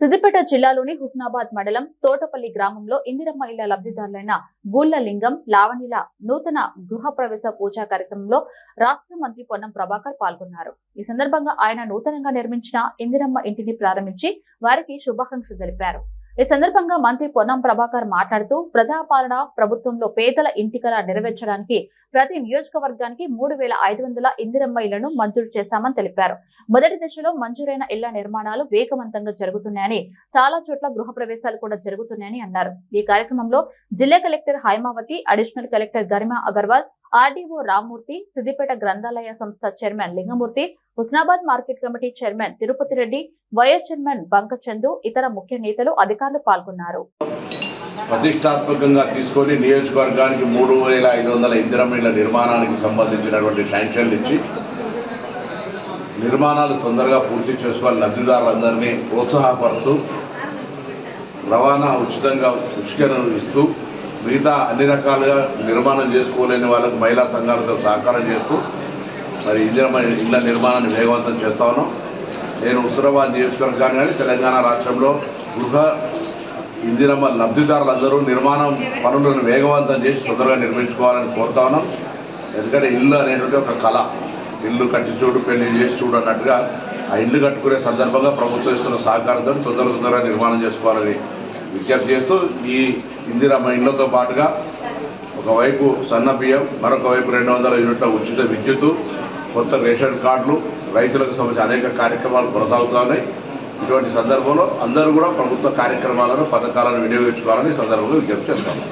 సిద్దిపేట జిల్లాలోని హుస్నాబాద్ మండలం తోటపల్లి గ్రామంలో ఇందిరమ్మ ఇళ్ళ లబ్ధిదారులైన గూళ్ళ లింగం లావణిల నూతన గృహ ప్రవేశ పూజా కార్యక్రమంలో రాష్ట్ర మంత్రి పొన్నం ప్రభాకర్ పాల్గొన్నారు. ఈ సందర్భంగా ఆయన నూతనంగా నిర్మించిన ఇందిరమ్మ ఇంటిని ప్రారంభించి వారికి శుభాకాంక్షలు తెలిపారు. ఈ సందర్భంగా మంత్రి పొన్నం ప్రభాకర్ మాట్లాడుతూ ప్రజాపాలన ప్రభుత్వంలో పేదల ఇంటికల నెరవేర్చడానికి ప్రతి నియోజకవర్గానికి మూడు వేల ఐదు వందల ఇందిరమ్మ ఇళ్ళను మంజూరు చేశామని తెలిపారు. మొదటి దశలో మంజూరైన ఇళ్ళ నిర్మాణాలు వేగవంతంగా జరుగుతున్నాయని చాలా చోట్ల గృహ ప్రవేశాలు కూడా జరుగుతున్నాయని అన్నారు. ఈ కార్యక్రమంలో జిల్లా collector Haimavathi additional collector Garima Agarwal RDO Rammurthy Siddipet గ్రంథాలయ సంస్థ chairman Lingamurthy Husnabad market committee chairman Tirupati Reddy vice chairman Bankachandu ఇతర ముఖ్య నేతలు అధికారులు పాల్గొన్నారు. ప్రతిష్టాత్మకంగా తీసుకొని నియోజకవర్గానికి మూడు వేల ఐదు వందల ఇందిరమిళ్ళ నిర్మాణానికి సంబంధించినటువంటి శాంక్షన్లు ఇచ్చి నిర్మాణాలు తొందరగా పూర్తి చేసుకోవాలి లబ్ధిదారులందరినీ ప్రోత్సాహపడుతూ రవాణా ఉచితంగా ఉచికను ఇస్తూ మిగతా అన్ని రకాలుగా నిర్మాణం చేసుకోలేని వాళ్ళకు మహిళా సంఘాలతో సహకారం చేస్తూ మరి ఇందిరమ ఇళ్ళ నిర్మాణాన్ని వేగవంతం చేస్తా ఉన్నాం. నేను హుస్రాబాద్ నియోజకవర్గాన్ని కానీ తెలంగాణ రాష్ట్రంలో గృహ ఇందిరమ్మ లబ్ధిదారులందరూ నిర్మాణం పనులను వేగవంతం చేసి తొందరగా నిర్మించుకోవాలని కోరుతా ఉన్నాం. ఎందుకంటే ఇల్లు అనేటువంటి ఒక కళ. ఇల్లు కట్టి చూడు పెళ్ళి చేసి చూడు అన్నట్టుగా ఆ ఇల్లు కట్టుకునే సందర్భంగా ప్రభుత్వం ఇస్తున్న సహకారంతో తొందర తొందరగా నిర్మాణం చేసుకోవాలని విజ్ఞప్తి చేస్తూ ఈ ఇందిరమ్మ ఇండ్లతో పాటుగా ఒకవైపు సన్న బియ్యం మరొక వైపు రెండు వందల యూనిట్ల ఉచిత విద్యుత్తు కొత్త రేషన్ కార్డులు రైతులకు సంబంధించిన అనేక కార్యక్రమాలు కొనసాగుతున్నాయి. ఇటువంటి సందర్భంలో అందరూ కూడా ప్రభుత్వ కార్యక్రమాలను పథకాలను వినియోగించుకోవాలని సందర్భంగా విజ్ఞప్తి చేస్తాము